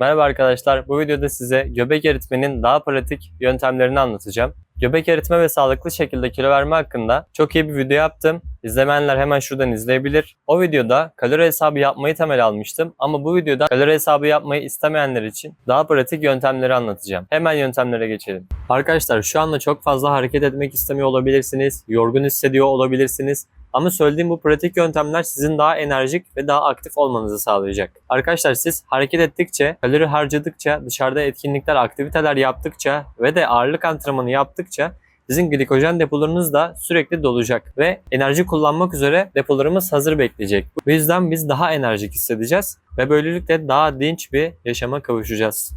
Merhaba arkadaşlar, bu videoda size göbek eritmenin daha pratik yöntemlerini anlatacağım. Göbek eritme ve sağlıklı şekilde kilo verme hakkında çok iyi bir video yaptım. İzlemeyenler hemen şuradan izleyebilir. O videoda kalori hesabı yapmayı temel almıştım ama bu videoda kalori hesabı yapmayı istemeyenler için daha pratik yöntemleri anlatacağım. Hemen yöntemlere geçelim. Arkadaşlar şu anda çok fazla hareket etmek istemiyor olabilirsiniz, yorgun hissediyor olabilirsiniz. Ama söylediğim bu pratik yöntemler sizin daha enerjik ve daha aktif olmanızı sağlayacak. Arkadaşlar siz hareket ettikçe, kalori harcadıkça, dışarıda etkinlikler, aktiviteler yaptıkça ve de ağırlık antrenmanı yaptıkça sizin glikojen depolarınız da sürekli dolacak ve enerji kullanmak üzere depolarımız hazır bekleyecek. Bu yüzden biz daha enerjik hissedeceğiz ve böylelikle daha dinç bir yaşama kavuşacağız.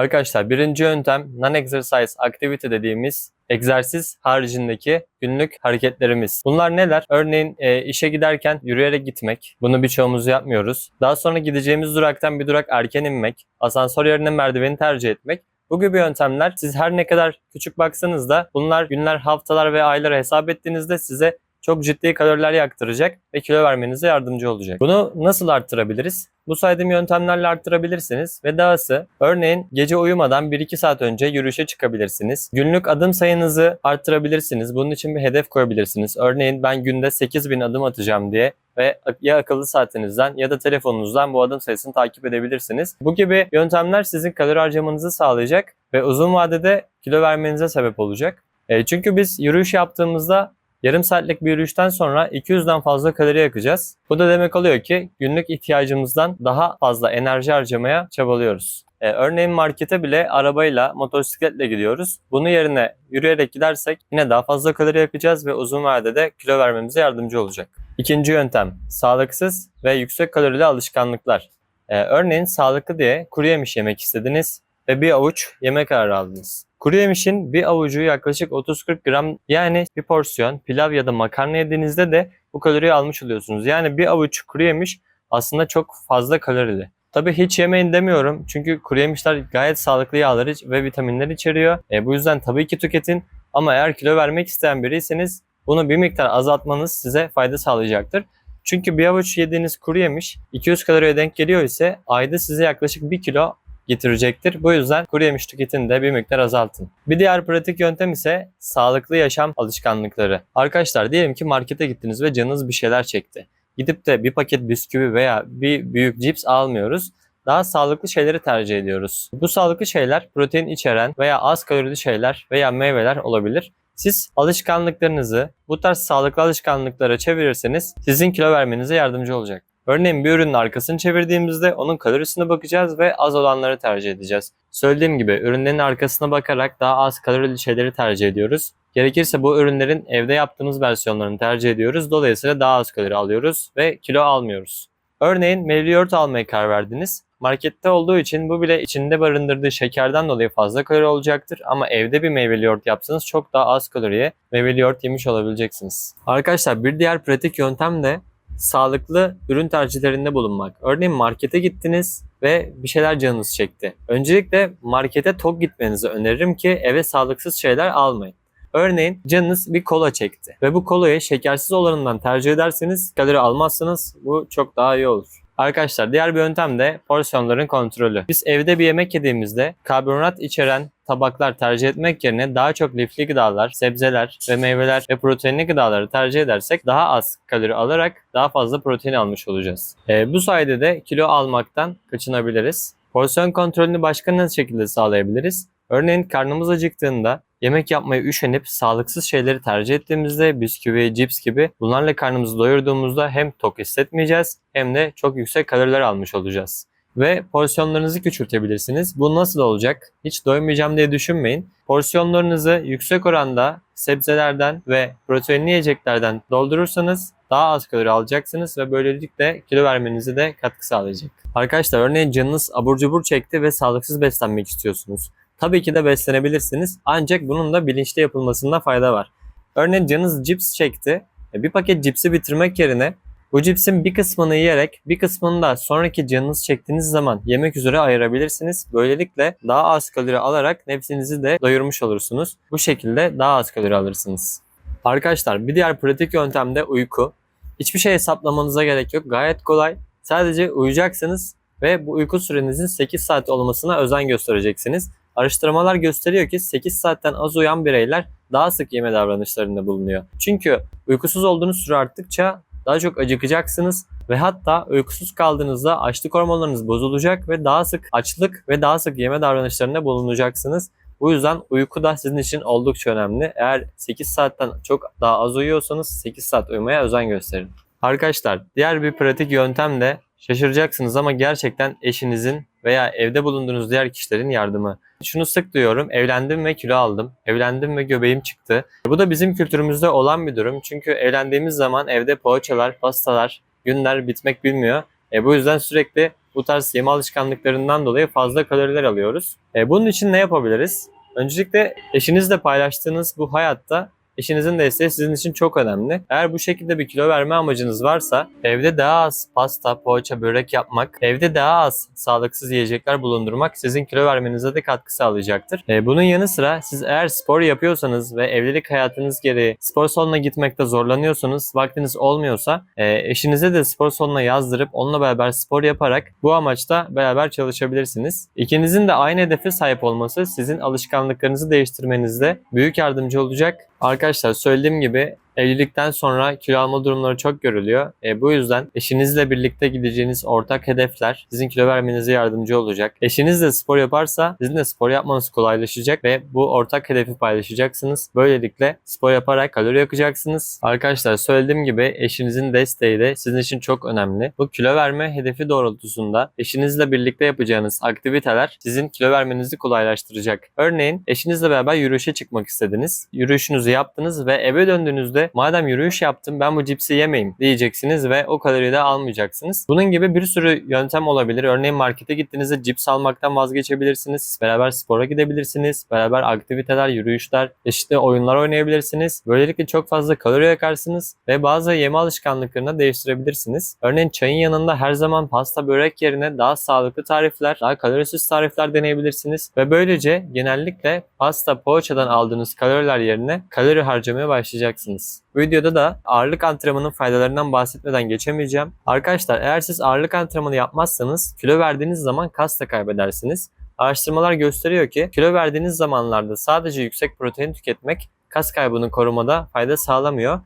Arkadaşlar birinci yöntem non-exercise activity dediğimiz egzersiz haricindeki günlük hareketlerimiz. Bunlar neler? Örneğin e, işe giderken yürüyerek gitmek. Bunu birçoğumuz yapmıyoruz. Daha sonra gideceğimiz duraktan bir durak erken inmek. Asansör yerine merdiveni tercih etmek. Bu gibi yöntemler siz her ne kadar küçük baksanız da bunlar günler, haftalar ve aylara hesap ettiğinizde size çok ciddi kaloriler yaktıracak ve kilo vermenize yardımcı olacak. Bunu nasıl arttırabiliriz? Bu saydığım yöntemlerle arttırabilirsiniz ve dahası örneğin gece uyumadan 1-2 saat önce yürüyüşe çıkabilirsiniz. Günlük adım sayınızı arttırabilirsiniz. Bunun için bir hedef koyabilirsiniz. Örneğin ben günde 8000 adım atacağım diye ve ya akıllı saatinizden ya da telefonunuzdan bu adım sayısını takip edebilirsiniz. Bu gibi yöntemler sizin kalori harcamanızı sağlayacak ve uzun vadede kilo vermenize sebep olacak. E, çünkü biz yürüyüş yaptığımızda Yarım saatlik bir yürüyüşten sonra 200'den fazla kalori yakacağız. Bu da demek oluyor ki günlük ihtiyacımızdan daha fazla enerji harcamaya çabalıyoruz. Ee, örneğin markete bile arabayla, motosikletle gidiyoruz. Bunun yerine yürüyerek gidersek yine daha fazla kalori yakacağız ve uzun vadede kilo vermemize yardımcı olacak. İkinci yöntem, sağlıksız ve yüksek kalorili alışkanlıklar. Ee, örneğin sağlıklı diye kuru yemiş yemek istediniz ve bir avuç yemek kararı aldınız. Kuru yemişin bir avucu yaklaşık 30-40 gram yani bir porsiyon pilav ya da makarna yediğinizde de bu kaloriyi almış oluyorsunuz. Yani bir avuç kuru yemiş aslında çok fazla kalorili. Tabii hiç yemeyin demiyorum çünkü kuru yemişler gayet sağlıklı yağları ve vitaminler içeriyor. E, bu yüzden tabii ki tüketin ama eğer kilo vermek isteyen biriyseniz bunu bir miktar azaltmanız size fayda sağlayacaktır. Çünkü bir avuç yediğiniz kuru yemiş 200 kaloriye denk geliyor ise ayda size yaklaşık 1 kilo getirecektir. Bu yüzden kuru yemiş tüketimini de bir miktar azaltın. Bir diğer pratik yöntem ise sağlıklı yaşam alışkanlıkları. Arkadaşlar diyelim ki markete gittiniz ve canınız bir şeyler çekti. Gidip de bir paket bisküvi veya bir büyük cips almıyoruz daha sağlıklı şeyleri tercih ediyoruz. Bu sağlıklı şeyler protein içeren veya az kalorili şeyler veya meyveler olabilir. Siz alışkanlıklarınızı bu tarz sağlıklı alışkanlıklara çevirirseniz sizin kilo vermenize yardımcı olacak. Örneğin bir ürünün arkasını çevirdiğimizde onun kalorisine bakacağız ve az olanları tercih edeceğiz. Söylediğim gibi ürünlerin arkasına bakarak daha az kalorili şeyleri tercih ediyoruz. Gerekirse bu ürünlerin evde yaptığımız versiyonlarını tercih ediyoruz. Dolayısıyla daha az kalori alıyoruz ve kilo almıyoruz. Örneğin meyveli yoğurt almaya karar verdiniz. Markette olduğu için bu bile içinde barındırdığı şekerden dolayı fazla kalori olacaktır. Ama evde bir meyveli yoğurt yapsanız çok daha az kaloriye meyveli yoğurt yemiş olabileceksiniz. Arkadaşlar bir diğer pratik yöntem de sağlıklı ürün tercihlerinde bulunmak. Örneğin markete gittiniz ve bir şeyler canınız çekti. Öncelikle markete tok gitmenizi öneririm ki eve sağlıksız şeyler almayın. Örneğin canınız bir kola çekti ve bu kolayı şekersiz olanından tercih ederseniz kalori almazsınız. Bu çok daha iyi olur. Arkadaşlar diğer bir yöntem de porsiyonların kontrolü. Biz evde bir yemek yediğimizde karbonhidrat içeren tabaklar tercih etmek yerine daha çok lifli gıdalar, sebzeler ve meyveler ve proteinli gıdaları tercih edersek daha az kalori alarak daha fazla protein almış olacağız. E, bu sayede de kilo almaktan kaçınabiliriz. Porsiyon kontrolünü başka nasıl şekilde sağlayabiliriz? Örneğin karnımız acıktığında yemek yapmayı üşenip sağlıksız şeyleri tercih ettiğimizde bisküvi, cips gibi bunlarla karnımızı doyurduğumuzda hem tok hissetmeyeceğiz hem de çok yüksek kaloriler almış olacağız. Ve porsiyonlarınızı küçültebilirsiniz. Bu nasıl olacak? Hiç doymayacağım diye düşünmeyin. Porsiyonlarınızı yüksek oranda sebzelerden ve proteinli yiyeceklerden doldurursanız daha az kalori alacaksınız ve böylelikle kilo vermenize de katkı sağlayacak. Arkadaşlar örneğin canınız abur cubur çekti ve sağlıksız beslenmek istiyorsunuz. Tabii ki de beslenebilirsiniz ancak bunun da bilinçli yapılmasında fayda var. Örneğin canınız cips çekti. E, bir paket cipsi bitirmek yerine bu cipsin bir kısmını yiyerek bir kısmını da sonraki canınız çektiğiniz zaman yemek üzere ayırabilirsiniz. Böylelikle daha az kalori alarak nefsinizi de doyurmuş olursunuz. Bu şekilde daha az kalori alırsınız. Arkadaşlar bir diğer pratik yöntem de uyku. Hiçbir şey hesaplamanıza gerek yok. Gayet kolay. Sadece uyuyacaksınız ve bu uyku sürenizin 8 saat olmasına özen göstereceksiniz. Araştırmalar gösteriyor ki 8 saatten az uyan bireyler daha sık yeme davranışlarında bulunuyor. Çünkü uykusuz olduğunuz süre arttıkça daha çok acıkacaksınız ve hatta uykusuz kaldığınızda açlık hormonlarınız bozulacak ve daha sık açlık ve daha sık yeme davranışlarında bulunacaksınız. Bu yüzden uyku da sizin için oldukça önemli. Eğer 8 saatten çok daha az uyuyorsanız 8 saat uyumaya özen gösterin. Arkadaşlar diğer bir pratik yöntem de şaşıracaksınız ama gerçekten eşinizin veya evde bulunduğunuz diğer kişilerin yardımı. Şunu sık duyuyorum. Evlendim ve kilo aldım. Evlendim ve göbeğim çıktı. Bu da bizim kültürümüzde olan bir durum. Çünkü evlendiğimiz zaman evde poğaçalar, pastalar, günler bitmek bilmiyor. E, bu yüzden sürekli bu tarz yeme alışkanlıklarından dolayı fazla kaloriler alıyoruz. E, bunun için ne yapabiliriz? Öncelikle eşinizle paylaştığınız bu hayatta eşinizin desteği sizin için çok önemli. Eğer bu şekilde bir kilo verme amacınız varsa evde daha az pasta, poğaça, börek yapmak, evde daha az sağlıksız yiyecekler bulundurmak sizin kilo vermenize de katkı sağlayacaktır. E, bunun yanı sıra siz eğer spor yapıyorsanız ve evlilik hayatınız gereği spor salonuna gitmekte zorlanıyorsanız, vaktiniz olmuyorsa e, eşinize de spor salonuna yazdırıp onunla beraber spor yaparak bu amaçta beraber çalışabilirsiniz. İkinizin de aynı hedefe sahip olması sizin alışkanlıklarınızı değiştirmenizde büyük yardımcı olacak. Arkadaşlar söylediğim gibi evlilikten sonra kilo alma durumları çok görülüyor. E, bu yüzden eşinizle birlikte gideceğiniz ortak hedefler sizin kilo vermenize yardımcı olacak. Eşiniz de spor yaparsa sizin de spor yapmanız kolaylaşacak ve bu ortak hedefi paylaşacaksınız. Böylelikle spor yaparak kalori yakacaksınız. Arkadaşlar söylediğim gibi eşinizin desteği de sizin için çok önemli. Bu kilo verme hedefi doğrultusunda eşinizle birlikte yapacağınız aktiviteler sizin kilo vermenizi kolaylaştıracak. Örneğin eşinizle beraber yürüyüşe çıkmak istediniz. Yürüyüşünüzü yaptınız ve eve döndüğünüzde madem yürüyüş yaptım ben bu cipsi yemeyeyim diyeceksiniz ve o kaloriyi de almayacaksınız. Bunun gibi bir sürü yöntem olabilir. Örneğin markete gittiğinizde cips almaktan vazgeçebilirsiniz. Beraber spora gidebilirsiniz. Beraber aktiviteler, yürüyüşler, çeşitli oyunlar oynayabilirsiniz. Böylelikle çok fazla kalori yakarsınız ve bazı yeme alışkanlıklarını değiştirebilirsiniz. Örneğin çayın yanında her zaman pasta börek yerine daha sağlıklı tarifler, daha kalorisiz tarifler deneyebilirsiniz ve böylece genellikle pasta poğaçadan aldığınız kaloriler yerine kalori harcamaya başlayacaksınız. Videoda da ağırlık antrenmanının faydalarından bahsetmeden geçemeyeceğim. Arkadaşlar eğer siz ağırlık antrenmanı yapmazsanız kilo verdiğiniz zaman kas da kaybedersiniz. Araştırmalar gösteriyor ki kilo verdiğiniz zamanlarda sadece yüksek protein tüketmek kas kaybını korumada fayda sağlamıyor.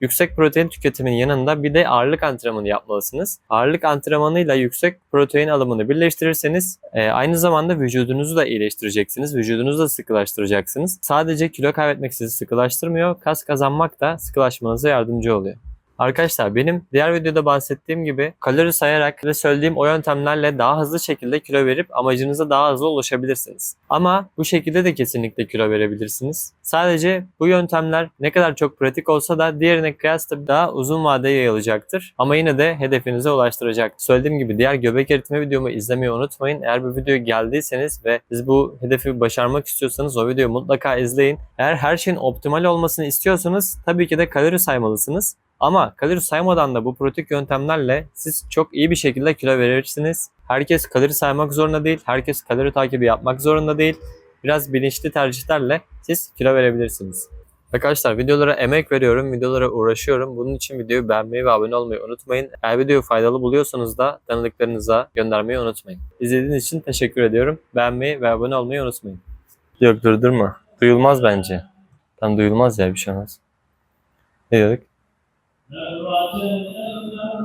Yüksek protein tüketiminin yanında bir de ağırlık antrenmanı yapmalısınız. Ağırlık antrenmanıyla yüksek protein alımını birleştirirseniz e, aynı zamanda vücudunuzu da iyileştireceksiniz. Vücudunuzu da sıkılaştıracaksınız. Sadece kilo kaybetmek sizi sıkılaştırmıyor. Kas kazanmak da sıkılaşmanıza yardımcı oluyor. Arkadaşlar benim diğer videoda bahsettiğim gibi kalori sayarak ve söylediğim o yöntemlerle daha hızlı şekilde kilo verip amacınıza daha hızlı ulaşabilirsiniz. Ama bu şekilde de kesinlikle kilo verebilirsiniz. Sadece bu yöntemler ne kadar çok pratik olsa da diğerine kıyasla daha uzun vadeye yayılacaktır. Ama yine de hedefinize ulaştıracak. Söylediğim gibi diğer göbek eritme videomu izlemeyi unutmayın. Eğer bu videoya geldiyseniz ve siz bu hedefi başarmak istiyorsanız o videoyu mutlaka izleyin. Eğer her şeyin optimal olmasını istiyorsanız tabii ki de kalori saymalısınız. Ama kalori saymadan da bu pratik yöntemlerle siz çok iyi bir şekilde kilo verirsiniz. Herkes kalori saymak zorunda değil. Herkes kalori takibi yapmak zorunda değil. Biraz bilinçli tercihlerle siz kilo verebilirsiniz. Arkadaşlar videolara emek veriyorum, videolara uğraşıyorum. Bunun için videoyu beğenmeyi ve abone olmayı unutmayın. Eğer videoyu faydalı buluyorsanız da tanıdıklarınıza göndermeyi unutmayın. İzlediğiniz için teşekkür ediyorum. Beğenmeyi ve abone olmayı unutmayın. Yok durdurma. Duyulmaz bence. Tam duyulmaz ya bir şey olmaz. Ne diyorduk? Narvajana